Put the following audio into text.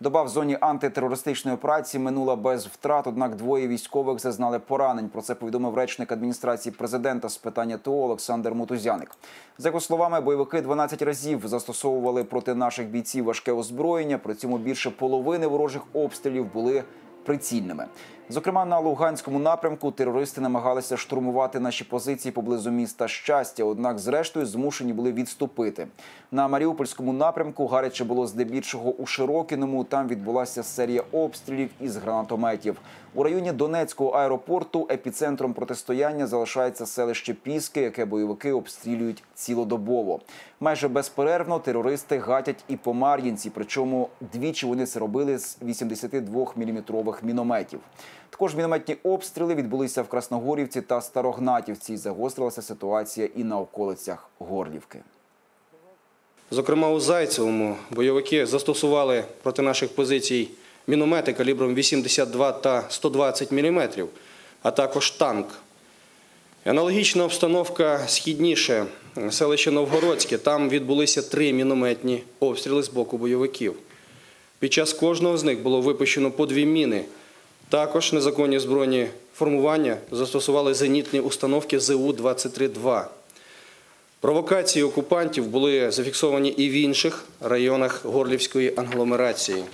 Доба в зоні антитерористичної операції минула без втрат. Однак двоє військових зазнали поранень. Про це повідомив речник адміністрації президента з питання ТО Олександр Мутузяник. За його словами, бойовики 12 разів застосовували проти наших бійців важке озброєння. При цьому більше половини ворожих обстрілів були прицільними. Зокрема, на Луганському напрямку терористи намагалися штурмувати наші позиції поблизу міста щастя. Однак, зрештою, змушені були відступити. На Маріупольському напрямку гаряче було здебільшого у Широкіному. Там відбулася серія обстрілів із гранатометів. У районі Донецького аеропорту епіцентром протистояння залишається селище Піски, яке бойовики обстрілюють цілодобово. Майже безперервно терористи гатять і по Мар'їнці. Причому двічі вони це робили з 82-мм мінометів. Також мінометні обстріли відбулися в Красногорівці та Старогнатівці. Загострилася ситуація і на околицях Горлівки. Зокрема, у Зайцевому бойовики застосували проти наших позицій міномети калібром 82 та 120 мм, а також танк. Аналогічна обстановка східніше, селище Новгородське. Там відбулися три мінометні обстріли з боку бойовиків. Під час кожного з них було випущено по дві міни. Також незаконні збройні формування застосували зенітні установки ЗУ-23-2. Провокації окупантів були зафіксовані і в інших районах Горлівської англомерації.